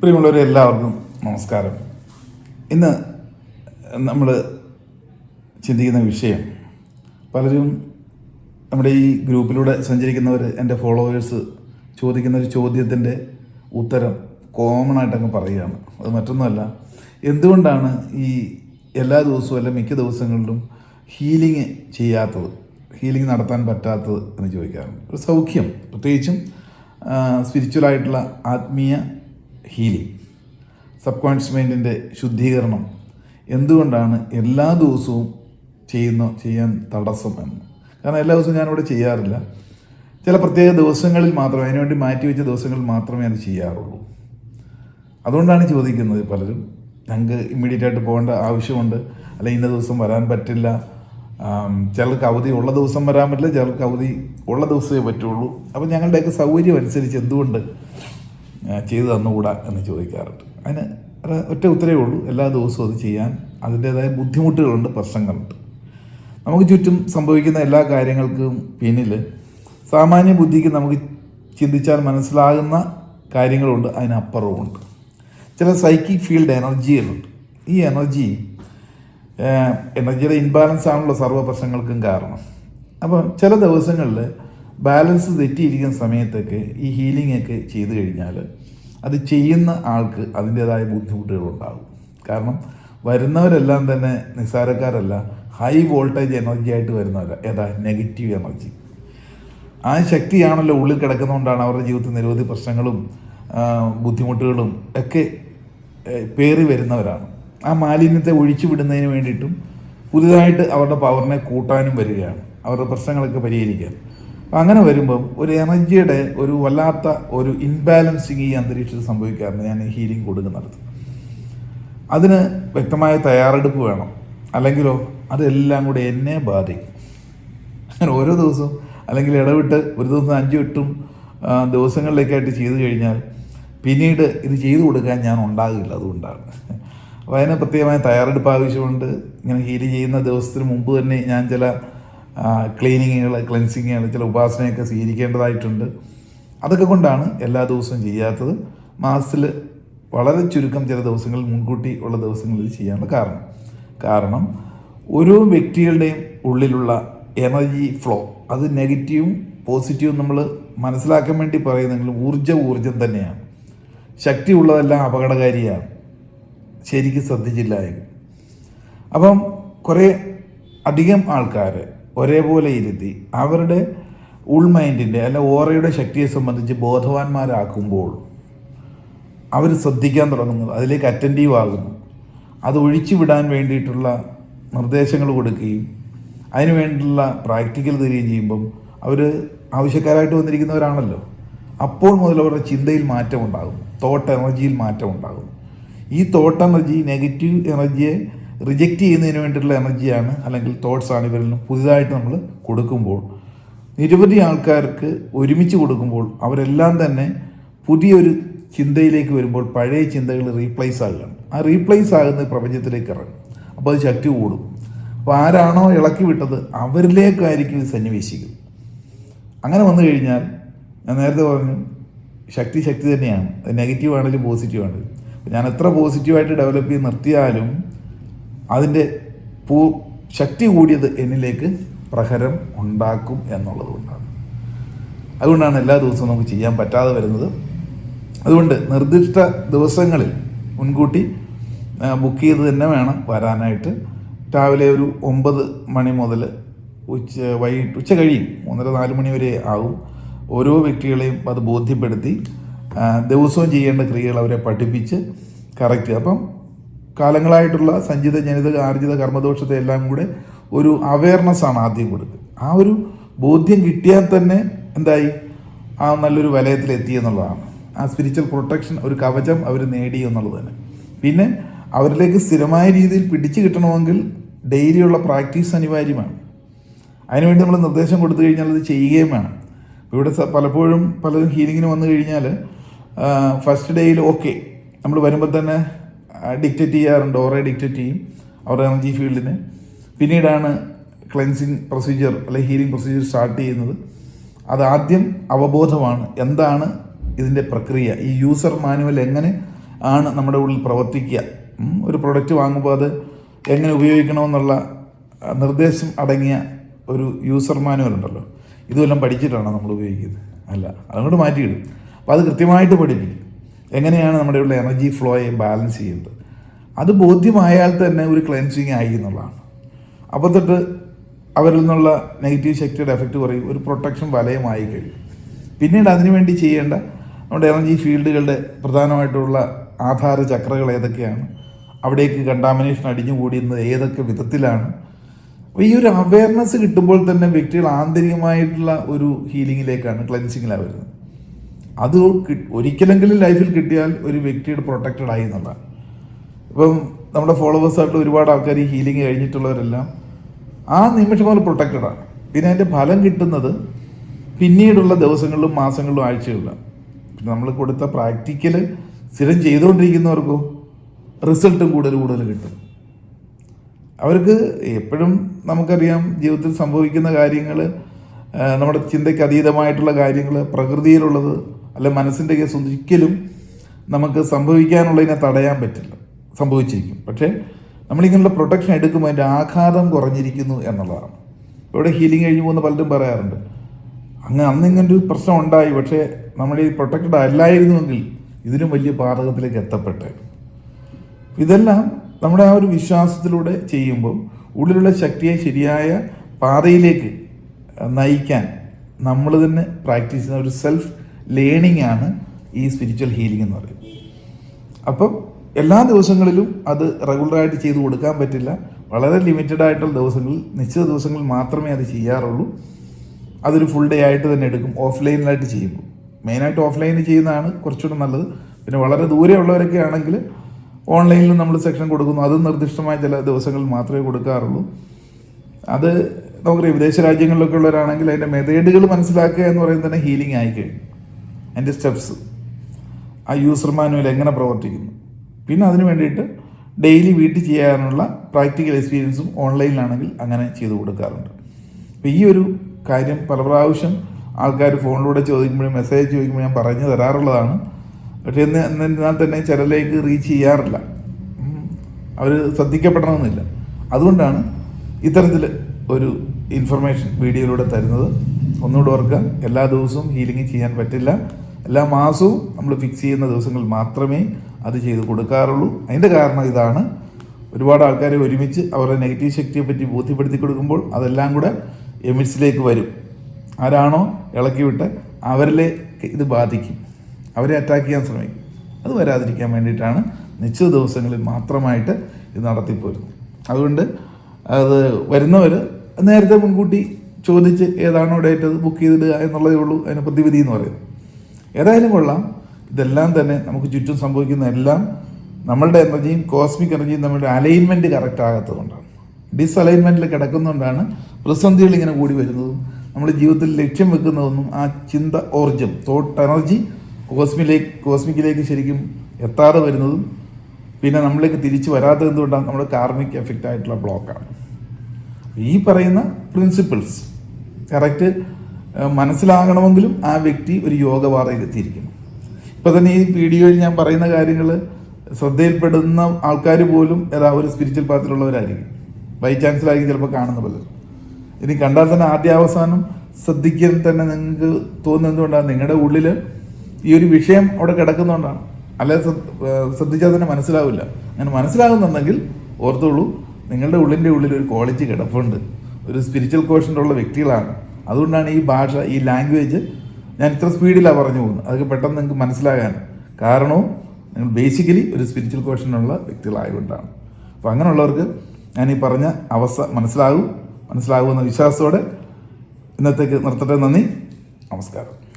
പ്രിയമുള്ളവരെ എല്ലാവർക്കും നമസ്കാരം. ഇന്ന് നമ്മൾ ചിന്തിക്കുന്ന വിഷയം പലരും നമ്മുടെ ഈ ഗ്രൂപ്പിലൂടെ സഞ്ചരിക്കുന്നവർ എന്റെ ഫോളോവേഴ്സ് ചോദിക്കുന്ന ഒരു ചോദ്യത്തിന്റെ ഉത്തരം കോമൺ ആയിട്ടങ്ങ് പറയുകയാണ്. അത് മറ്റൊന്നുമല്ല എന്തുകൊണ്ടാണ് ഈ എല്ലാ ദിവസവും അല്ല മിക്ക ദിവസങ്ങളിലും ഹീലിംഗ് ചെയ്യാത്തത് ഹീലിംഗ് നടത്താൻ പറ്റാത്തത് എന്ന് ചോദിക്കാറുണ്ട്. ഒരു സൗഖ്യം പ്രത്യേകിച്ചും സ്പിരിച്വലായിട്ടുള്ള ആത്മീയ ഹീലിംഗ് സബ് കോൺഷ്യസ് മൈൻഡിന്റെ ശുദ്ധീകരണം. എന്തുകൊണ്ടാണ് എല്ലാ ദിവസവും ചെയ്യുന്ന ചെയ്യാൻ തടസ്സം എന്ന്? കാരണം എല്ലാ ദിവസവും ഞാനിവിടെ ചെയ്യാറില്ല. ചില പ്രത്യേക ദിവസങ്ങളിൽ മാത്രമേ അതിനുവേണ്ടി മാറ്റിവെച്ച ദിവസങ്ങളിൽ മാത്രമേ അത് ചെയ്യാറുള്ളൂ. അതുകൊണ്ടാണ് ചോദിക്കുന്നത് പലരും ഞങ്ങൾക്ക് ഇമ്മീഡിയറ്റ് ആയിട്ട് പോകേണ്ട ആവശ്യമുണ്ട്. അല്ലെങ്കിൽ ഇന്ന ദിവസം വരാൻ പറ്റില്ല. ചിലർക്ക് അവധി ഉള്ള ദിവസം വരാൻ പറ്റില്ല. ചിലർക്ക് അവധി ഉള്ള ദിവസമേ പറ്റുള്ളൂ. അപ്പോൾ ഞങ്ങളുടെയൊക്കെ സൗകര്യം അനുസരിച്ച് എന്തുകൊണ്ട് ചെയ്തു തന്നുകൂടാ എന്ന് ചോദിക്കാറുണ്ട്. അതിന് ഒറ്റ ഉത്തരവേ ഉള്ളൂ. എല്ലാ ദിവസവും അത് ചെയ്യാൻ അതിന്റേതായ ബുദ്ധിമുട്ടുകളുണ്ട് പ്രശ്നങ്ങളുണ്ട്. നമുക്ക് ചുറ്റും സംഭവിക്കുന്ന എല്ലാ കാര്യങ്ങൾക്കും പിന്നിൽ സാമാന്യ ബുദ്ധിക്ക് നമുക്ക് ചിന്തിച്ചാൽ മനസ്സിലാകുന്ന കാര്യങ്ങളുണ്ട് അതിനപ്പുറവുമുണ്ട്. ചില സൈക്കിക് ഫീൽഡ് എനർജികളുണ്ട്. ഈ എനർജി എനർജിയുടെ ഇൻബാലൻസ് ആണല്ലോ സർവ പ്രശ്നങ്ങൾക്കും കാരണം. അപ്പം ചില ദിവസങ്ങളിൽ ബാലൻസ് തെറ്റിയിരിക്കുന്ന സമയത്തൊക്കെ ഈ ഹീലിംഗ് ഒക്കെ ചെയ്തു കഴിഞ്ഞാൽ അത് ചെയ്യുന്ന ആൾക്ക് അതിന്റേതായ ബുദ്ധിമുട്ടുകളുണ്ടാകും. കാരണം വരുന്നവരെല്ലാം തന്നെ നിസ്സാരക്കാരല്ല ഹൈ വോൾട്ടേജ് എനർജി ആയിട്ട് വരുന്നവരാ. ഏതാ? നെഗറ്റീവ് എനർജി ആ ശക്തിയാണല്ലോ ഉള്ളിൽ കിടക്കുന്നതുകൊണ്ടാണ് അവരുടെ ജീവിതത്തിൽ നിരവധി പ്രശ്നങ്ങളും ബുദ്ധിമുട്ടുകളും ഒക്കെ പേറി വരുന്നവരാണ്. ആ മാലിന്യത്തെ ഒഴിച്ചു വിടുന്നതിന് വേണ്ടിയിട്ടും പുതിയതായിട്ട് അവരുടെ പവറിനെ കൂട്ടാനും വരികയാണ്. അവരുടെ പ്രശ്നങ്ങളൊക്കെ പരിഹരിക്കാൻ. അങ്ങനെ വരുമ്പം ഒരു എനർജിയുടെ ഒരു വല്ലാത്ത ഒരു ഇൻബാലൻസിങ് ഈ അന്തരീക്ഷത്തിൽ സംഭവിക്കാറുണ്ട്. ഞാൻ ഹീലിംഗ് കൊടുക്കുന്നിടത്ത്. അതിന് വ്യക്തമായ തയ്യാറെടുപ്പ് വേണം. അല്ലെങ്കിലോ അതെല്ലാം കൂടി എന്നെ ബാധിക്കും. അങ്ങനെ ഓരോ ദിവസവും അല്ലെങ്കിൽ ഇടവിട്ട് ഒരു ദിവസം അഞ്ചും എട്ടും ദിവസങ്ങളിലേക്കായിട്ട് ചെയ്തു കഴിഞ്ഞാൽ പിന്നീട് ഇത് ചെയ്തു കൊടുക്കാൻ ഞാൻ ഉണ്ടാകില്ല അതുകൊണ്ടാണ്. അപ്പോൾ അതിന് പ്രത്യേകമായ തയ്യാറെടുപ്പ് ആവശ്യമുണ്ട്. ഇങ്ങനെ ഹീൽ ചെയ്യുന്ന ദിവസത്തിന് മുമ്പ് തന്നെ ഞാൻ ചില ക്ലീനിങ്ങുകൾ ക്ലെൻസിങ്ങുകൾ ചില ഉപാസനയൊക്കെ സ്വീകരിക്കേണ്ടതായിട്ടുണ്ട്. അതൊക്കെ കൊണ്ടാണ് എല്ലാ ദിവസവും ചെയ്യാത്തത്. മാസത്തിൽ വളരെ ചുരുക്കം ചില ദിവസങ്ങളിൽ മുൻകൂട്ടി ഉള്ള ദിവസങ്ങളിൽ ചെയ്യാനുള്ള കാരണം. കാരണം ഓരോ വ്യക്തികളുടെയും ഉള്ളിലുള്ള എനർജി ഫ്ലോ അത് നെഗറ്റീവും പോസിറ്റീവും നമ്മൾ മനസ്സിലാക്കാൻ വേണ്ടി പറയുന്നെങ്കിലും ഊർജ ഊർജം തന്നെയാണ്. ശക്തിയുള്ളതെല്ലാം അപകടകാരിയാണ്. ശരിക്കും ശ്രദ്ധിച്ചില്ലായെങ്കിൽ അപ്പം കുറേ അധികം ആൾക്കാർ ഒരേപോലെ ഇരുത്തി അവരുടെ ഉൾമൈൻഡിന്റെ അല്ല ഓറയുടെ ശക്തിയെ സംബന്ധിച്ച് ബോധവാന്മാരാക്കുമ്പോൾ അവർ ശ്രദ്ധിക്കാൻ തുടങ്ങുന്നു അതിലേക്ക് അറ്റന്റീവ് ആകുന്നു. അത് ഒഴിച്ചു വിടാൻ വേണ്ടിയിട്ടുള്ള നിർദ്ദേശങ്ങൾ കൊടുക്കുകയും അതിനു വേണ്ടിയുള്ള പ്രാക്ടിക്കൽ തരികയും ചെയ്യുമ്പം അവർ ആവശ്യക്കാരായിട്ട് വന്നിരിക്കുന്നവരാണല്ലോ. അപ്പോൾ മുതൽ അവരുടെ ചിന്തയിൽ മാറ്റമുണ്ടാകും തോട്ട് എനർജിയിൽ മാറ്റമുണ്ടാകും ഈ തോട്ട് എനർജി നെഗറ്റീവ് എനർജിയെ റിജക്റ്റ് ചെയ്യുന്നതിന് വേണ്ടിയിട്ടുള്ള എനർജിയാണ് അല്ലെങ്കിൽ തോട്ട്സ് ആണ് ഇവരിൽ പുതിയതായിട്ട് നമ്മൾ കൊടുക്കുമ്പോൾ. നിരവധി ആൾക്കാർക്ക് ഒരുമിച്ച് കൊടുക്കുമ്പോൾ അവരെല്ലാം തന്നെ പുതിയൊരു ചിന്തയിലേക്ക് വരുമ്പോൾ പഴയ ചിന്തകൾ റീപ്ലേസ് ആകുകയാണ്. ആ റീപ്ലേസ് ആകുന്ന പ്രപഞ്ചത്തിലേക്ക് ഇറങ്ങും. അപ്പോൾ അത് ശക്തി കൂടും. അപ്പോൾ ആരാണോ ഇളക്കി വിട്ടത് അവരിലേക്കായിരിക്കും ഇത് സന്നിവേശിക്കും. അങ്ങനെ വന്നു കഴിഞ്ഞാൽ ഞാൻ നേരത്തെ പറഞ്ഞു ശക്തി ശക്തി തന്നെയാണ്. നെഗറ്റീവ് ആണെങ്കിലും പോസിറ്റീവ് ആണെങ്കിലും ഞാൻ എത്ര പോസിറ്റീവായിട്ട് ഡെവലപ്പ് ചെയ്ത് നിർത്തിയാലും അതിന്റെ പൂ ശക്തി കൂടിയത് എന്നിലേക്ക് പ്രഹരം ഉണ്ടാക്കും എന്നുള്ളത് കൊണ്ടാണ്. അതുകൊണ്ടാണ് എല്ലാ ദിവസവും നമുക്ക് ചെയ്യാൻ പറ്റാതെ വരുന്നത്. അതുകൊണ്ട് നിർദ്ദിഷ്ട ദിവസങ്ങളിൽ മുൻകൂട്ടി ബുക്ക് ചെയ്ത് തന്നെ വേണം വരാനായിട്ട്. രാവിലെ ഒരു ഒമ്പത് മണി മുതൽ ഉച്ച വൈകിട്ട് ഉച്ച കഴിയും. മൂന്നര നാല് മണി വരെ ആവും. ഓരോ വ്യക്തികളെയും അത് ബോധ്യപ്പെടുത്തി ദിവസവും ചെയ്യേണ്ട ക്രിയകൾ അവരെ പഠിപ്പിച്ച് കറക്റ്റ് അപ്പം കാലങ്ങളായിട്ടുള്ള സഞ്ചിത ജനിത ആർജിത കർമ്മദോഷത്തെ എല്ലാം കൂടെ ഒരു അവയർനെസ് ആണ് ആദ്യം കൊടുക്കുക. ആ ഒരു ബോധ്യം കിട്ടിയാൽ തന്നെ എന്തായി? ആ നല്ലൊരു വലയത്തിൽ എത്തി എന്നുള്ളതാണ്. ആ സ്പിരിച്വൽ പ്രൊട്ടക്ഷൻ ഒരു കവചം അവർ നേടി എന്നുള്ളത് തന്നെ. പിന്നെ അവരിലേക്ക് സ്ഥിരമായ രീതിയിൽ പിടിച്ചു കിട്ടണമെങ്കിൽ ഡെയിലിയുള്ള പ്രാക്ടീസ് അനിവാര്യമാണ്. അതിനുവേണ്ടി നമ്മൾ നിർദ്ദേശം കൊടുത്തു കഴിഞ്ഞാൽ അത് ചെയ്യുകയും വേണം. ഇവിടെ പലപ്പോഴും പലരും ഹീലിങ്ങിന് വന്നു കഴിഞ്ഞാൽ ഫസ്റ്റ് ഡേയിൽ ഓക്കെ നമ്മൾ വരുമ്പോൾ തന്നെ ഡിക്റ്റേറ്റ് ചെയ്യാറുണ്ട് ഓറെ ഡിക്റ്റേറ്റ് ചെയ്യും. അവരുടെ എനർജി ഫീൽഡിന് പിന്നീടാണ് ക്ലെൻസിങ് പ്രൊസീജിയർ അല്ലെങ്കിൽ ഹീലിംഗ് പ്രൊസീജിയർ സ്റ്റാർട്ട് ചെയ്യുന്നത്. അത് ആദ്യം അവബോധമാണ്. എന്താണ് ഇതിന്റെ പ്രക്രിയ? ഈ യൂസർ മാനുവൽ എങ്ങനെ ആണ് നമ്മുടെ ഉള്ളിൽ പ്രവർത്തിക്കുക? ഒരു പ്രൊഡക്റ്റ് വാങ്ങുമ്പോൾ അത് എങ്ങനെ ഉപയോഗിക്കണമെന്നുള്ള നിർദ്ദേശം അടങ്ങിയ ഒരു യൂസർ മാനുവൽ ഉണ്ടല്ലോ. ഇതുമെല്ലാം പഠിച്ചിട്ടാണ് നമ്മൾ ഉപയോഗിക്കുന്നത്. അല്ല അതുകൊണ്ട് മാറ്റിയിടും. അപ്പോൾ അത് കൃത്യമായിട്ട് പഠിപ്പിക്കും. എങ്ങനെയാണ് നമ്മുടെ ഉള്ള എനർജി ഫ്ലോയെ ബാലൻസ് ചെയ്യുന്നത്? അത് ബോധ്യമായാൽ തന്നെ ഒരു ക്ലെൻസിങ് ആയി എന്നുള്ളതാണ്. അപ്പോൾ തൊട്ട് അവരിൽ നിന്നുള്ള നെഗറ്റീവ് ശക്തിയുടെ എഫക്റ്റ് കുറയും ഒരു പ്രൊട്ടക്ഷൻ വലയമായി കഴിയും. പിന്നീട് അതിനുവേണ്ടി ചെയ്യേണ്ട നമ്മുടെ എനർജി ഫീൽഡുകളുടെ പ്രധാനമായിട്ടുള്ള ആധാര ചക്രകൾ ഏതൊക്കെയാണ്? അവിടേക്ക് കണ്ടാമിനേഷൻ അടിഞ്ഞുകൂടിയുന്നത് ഏതൊക്കെ വിധത്തിലാണ്? അപ്പോൾ ഈ ഒരു അവയർനെസ് കിട്ടുമ്പോൾ തന്നെ വ്യക്തികൾ ആന്തരികമായിട്ടുള്ള ഒരു ഹീലിങ്ങിലേക്കാണ് ക്ലെൻസിങ്ങിലാണ് വരുന്നത്. അത് ഒരിക്കലെങ്കിലും ലൈഫിൽ കിട്ടിയാൽ ഒരു വ്യക്തിയുടെ പ്രൊട്ടക്റ്റഡ് ആയി എന്നുള്ളതാണ് ഇപ്പം നമ്മുടെ ഫോളോവേഴ്സായിട്ട് ഒരുപാട് ആൾക്കാർ ഈ ഹീലിംഗ് കഴിഞ്ഞിട്ടുള്ളവരെല്ലാം ആ നിമിഷം മുതൽ പ്രൊട്ടക്റ്റഡാണ് പിന്നെ അതിന്റെ ഫലം കിട്ടുന്നത് പിന്നീടുള്ള ദിവസങ്ങളിലും മാസങ്ങളിലും ആഴ്ചകളിലാണ് പിന്നെ നമ്മൾ കൊടുത്ത പ്രാക്ടിക്കൽ സ്ഥിരം ചെയ്തുകൊണ്ടിരിക്കുന്നവർക്കോ റിസൾട്ട് കൂടുതൽ കൂടുതൽ കിട്ടും. അവർക്ക് എപ്പോഴും നമുക്കറിയാം ജീവിതത്തിൽ സംഭവിക്കുന്ന കാര്യങ്ങൾ നമ്മുടെ ചിന്തയ്ക്ക് അതീതമായിട്ടുള്ള കാര്യങ്ങൾ പ്രകൃതിയിലുള്ളത് അല്ല മനസ്സിന്റെ കേസ് ഒരിക്കലും നമുക്ക് സംഭവിക്കാനുള്ളതിനെ തടയാൻ പറ്റില്ല. സംഭവിച്ചിരിക്കും. പക്ഷേ നമ്മളിങ്ങനെയുള്ള പ്രൊട്ടക്ഷൻ എടുക്കുമ്പോൾ അതിന്റെ ആഘാതം കുറഞ്ഞിരിക്കുന്നു എന്നുള്ളതാണ്. ഇവിടെ ഹീലിംഗ് കഴിഞ്ഞ് പോകുന്ന പലരും പറയാറുണ്ട്. അങ്ങ് അന്ന് ഇങ്ങനെ ഒരു പ്രശ്നം ഉണ്ടായി പക്ഷേ നമ്മുടെ ഈ പ്രൊട്ടക്റ്റഡ് അല്ലായിരുന്നുവെങ്കിൽ ഇതിലും വലിയ പാതകത്തിലേക്ക് എത്തപ്പെട്ടേ. ഇതെല്ലാം നമ്മുടെ ആ ഒരു വിശ്വാസത്തിലൂടെ ചെയ്യുമ്പോൾ ഉള്ളിലുള്ള ശക്തിയെ ശരിയായ പാതയിലേക്ക് നയിക്കാൻ നമ്മൾ തന്നെ പ്രാക്ടീസ് ചെയ്യുന്ന ഒരു സെൽഫ് ലേണിംഗ് ആണ് ഈ സ്പിരിച്വൽ ഹീലിംഗ് എന്ന് പറയുന്നത്. അപ്പം എല്ലാ ദിവസങ്ങളിലും അത് റെഗുലറായിട്ട് ചെയ്തു കൊടുക്കാൻ പറ്റില്ല. വളരെ ലിമിറ്റഡ് ആയിട്ടുള്ള ദിവസങ്ങളിൽ നിശ്ചിത ദിവസങ്ങളിൽ മാത്രമേ അത് ചെയ്യാറുള്ളൂ. അതൊരു ഫുൾ ഡേ ആയിട്ട് തന്നെ എടുക്കും. ഓഫ്ലൈനിലായിട്ട് ചെയ്യുമ്പോൾ. മെയിനായിട്ട് ഓഫ്ലൈനിൽ ചെയ്യുന്നതാണ് കുറച്ചുകൂടെ നല്ലത്. പിന്നെ വളരെ ദൂരെ ഉള്ളവരൊക്കെ ആണെങ്കിൽ ഓൺലൈനിൽ നമ്മൾ സെക്ഷൻ കൊടുക്കുന്നു. അത് നിർദ്ദിഷ്ടമായ ചില ദിവസങ്ങളിൽ മാത്രമേ കൊടുക്കാറുള്ളൂ. അത് നമുക്കറിയാം വിദേശ രാജ്യങ്ങളിലൊക്കെ ഉള്ളവരാണെങ്കിൽ അതിന്റെ മെതേഡുകൾ മനസ്സിലാക്കുക എന്ന് പറയുന്നത് തന്നെ ഹീലിംഗ് ആയി കഴിഞ്ഞു അതിന്റെ സ്റ്റെപ്സ് ആ യൂസർ മാനുവൽ എങ്ങനെ പ്രവർത്തിക്കുന്നു? പിന്നെ അതിന് വേണ്ടിയിട്ട് ഡെയിലി വീട്ടിൽ ചെയ്യാനുള്ള പ്രാക്ടിക്കൽ എക്സ്പീരിയൻസും ഓൺലൈനിലാണെങ്കിൽ അങ്ങനെ ചെയ്തു കൊടുക്കാറുണ്ട്. അപ്പോൾ ഈ ഒരു കാര്യം പല പ്രാവശ്യം ആൾക്കാർ ഫോണിലൂടെ ചോദിക്കുമ്പോഴും മെസ്സേജ് ചോദിക്കുമ്പോൾ ഞാൻ പറഞ്ഞു തരാറുള്ളതാണ്. പക്ഷേ എന്ന് എന്നാൽ തന്നെ ചിലരിലേക്ക് റീച്ച് ചെയ്യാറില്ല. അവർ ശ്രദ്ധിക്കപ്പെടണമെന്നില്ല. അതുകൊണ്ടാണ് ഇത്തരത്തിൽ ഒരു ഇൻഫർമേഷൻ വീഡിയോയിലൂടെ തരുന്നത്. ഒന്നുകൂടെ ഓർക്കുക എല്ലാ ദിവസവും ഹീലിംഗ് ചെയ്യാൻ പറ്റില്ല. എല്ലാ മാസവും നമ്മൾ ഫിക്സ് ചെയ്യുന്ന ദിവസങ്ങൾ മാത്രമേ അത് ചെയ്ത് കൊടുക്കാറുള്ളൂ. അതിന്റെ കാരണം ഇതാണ്. ഒരുപാട് ആൾക്കാരെ ഒരുമിച്ച് അവരുടെ നെഗറ്റീവ് ശക്തിയെ പറ്റി ബോധ്യപ്പെടുത്തി കൊടുക്കുമ്പോൾ അതെല്ലാം കൂടെ എമിറ്റ്സിലേക്ക് വരും. ആരാണോ ഇളക്കി വിട്ട് അവരിലെ ഇത് ബാധിക്കും. അവരെ അറ്റാക്ക് ചെയ്യാൻ ശ്രമിക്കും. അത് വരാതിരിക്കാൻ വേണ്ടിയിട്ടാണ് നിശ്ചിത ദിവസങ്ങളിൽ മാത്രമായിട്ട് ഇത് നടത്തിപ്പോരുന്നത്. അതുകൊണ്ട് അത് വരുന്നവർ നേരത്തെ മുൻകൂട്ടി ചോദിച്ച് ഏതാണോ ഡേറ്റ് അത് ബുക്ക് ചെയ്തിടുക എന്നുള്ളതേ ഉള്ളൂ. അതിന് പ്രതിവിധി എന്ന് പറയുന്നത്. ഏതായാലും കൊള്ളാം. ഇതെല്ലാം തന്നെ നമുക്ക് ചുറ്റും സംഭവിക്കുന്ന എല്ലാം നമ്മളുടെ എനർജിയും കോസ്മിക് എനർജിയും തമ്മിലുള്ള അലൈൻമെന്റ് കറക്റ്റ് ആകാത്തതുകൊണ്ടാണ്. ഡിസലൈൻമെന്റിൽ കിടക്കുന്നതുകൊണ്ടാണ് പ്രതിസന്ധികൾ ഇങ്ങനെ കൂടി വരുന്നതും നമ്മൾ ജീവിതത്തിൽ ലക്ഷ്യം വെക്കുന്നതൊന്നും ആ ചിന്ത ഊർജം തോട്ട് എനർജി കോസ്മിലേക്ക് കോസ്മിക്കിലേക്ക് ശരിക്കും എത്താതെ വരുന്നതും പിന്നെ നമ്മളിലേക്ക് തിരിച്ചു വരാത്തത് എന്തുകൊണ്ടാണ്? നമ്മുടെ കാർമിക് എഫക്റ്റ് ആയിട്ടുള്ള ബ്ലോക്കാണ് ഈ പറയുന്ന പ്രിൻസിപ്പിൾസ് കറക്റ്റ് മനസ്സിലാകണമെങ്കിലും ആ വ്യക്തി ഒരു യോഗപാതയിലെത്തിയിരിക്കണം ഇപ്പോൾ ഇപ്പം തന്നെ ഈ വീഡിയോയിൽ ഞാൻ പറയുന്ന കാര്യങ്ങൾ ശ്രദ്ധയിൽപ്പെടുന്ന ആൾക്കാർ പോലും ഏതാ ഒരു സ്പിരിച്വൽ പാത്തിലുള്ളവരായിരിക്കും ബൈ ചാൻസിലായിരിക്കും ചിലപ്പോൾ കാണുന്ന പലരും. ഇനി കണ്ടാൽ തന്നെ ആദ്യ അവസാനം ശ്രദ്ധിക്കാൻ തന്നെ നിങ്ങൾക്ക് തോന്നുന്നത് എന്തുകൊണ്ടാണ്? നിങ്ങളുടെ ഉള്ളിൽ ഈ ഒരു വിഷയം അവിടെ കിടക്കുന്നതുകൊണ്ടാണ് അല്ലാതെ ശ്രദ്ധിച്ചാൽ തന്നെ മനസ്സിലാവില്ല. അങ്ങനെ മനസ്സിലാകുന്നുണ്ടെങ്കിൽ ഓർത്തോളൂ നിങ്ങളുടെ ഉള്ളിന്റെ ഉള്ളിൽ ഒരു ക്വാളിറ്റി കിടപ്പുണ്ട്. ഒരു സ്പിരിച്വൽ കോഷന്റെ ഉള്ള വ്യക്തികളാണ്. അതുകൊണ്ടാണ് ഈ ഭാഷ ഈ ലാംഗ്വേജ് ഞാൻ ഇത്ര സ്പീഡിലാണ് പറഞ്ഞു പോകുന്നത്. അതൊക്കെ പെട്ടെന്ന് നിങ്ങൾക്ക് മനസ്സിലാകാൻ കാരണവും നിങ്ങൾ ബേസിക്കലി ഒരു സ്പിരിച്വൽ ക്വസ്റ്റനുള്ള വ്യക്തികളായതുകൊണ്ടാണ്. അപ്പോൾ അങ്ങനെയുള്ളവർക്ക് ഞാൻ ഈ പറഞ്ഞ അവസ്ഥ മനസ്സിലാകും മനസ്സിലാകുമെന്ന വിശ്വാസത്തോടെ ഇന്നത്തേക്ക് നിർത്തട്ടെ. നന്ദി. നമസ്കാരം.